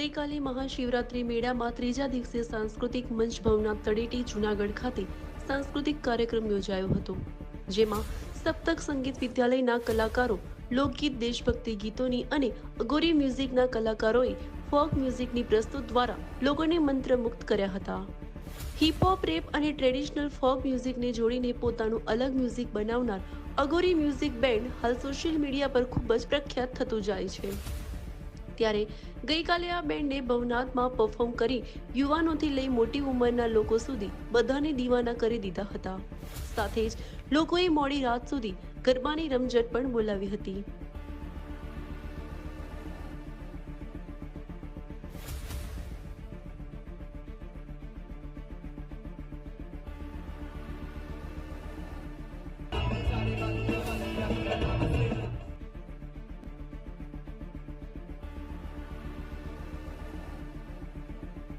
ગઈકાલે મહાશિવરાત્રી મેળામાં ત્રીજા દિવસે સાંસ્કૃતિક મંચ ભવના તળેટી જુનાગઢ ખાતે સાંસ્કૃતિક કાર્યક્રમ યોજાયો હતો, જેમાં સપ્તક સંગીત વિદ્યાલયના કલાકારો, લોકગીત, દેશભક્તિ ગીતોની અને અગોરી મ્યુઝિકના કલાકારોએ ફોક મ્યુઝિકની પ્રસ્તુત દ્વારા લોકોને મંત્રમુગ્ધ કર્યા હતા. હિપહોપ રેપ અને ટ્રેડિશનલ ફોક મ્યુઝિકને જોડીને પોતાનું અલગ મ્યુઝિક બનાવનાર અગોરી મ્યુઝિક બેન્ડ હાલ સોશિયલ મીડિયા પર ખૂબ જ પ્રખ્યાત થતું જાય છે. ત્યારે ગઈકાલે આ બેન્ડે ભવનાથમાં પરફોર્મ કરી યુવાનોથી લઈ મોટી ઉંમરના લોકો સુધી બધાને દીવાના કરી દીધા હતા. સાથે જ લોકોએ મોડી રાત સુધી ગરબાની રમઝટ પણ બોલાવી હતી.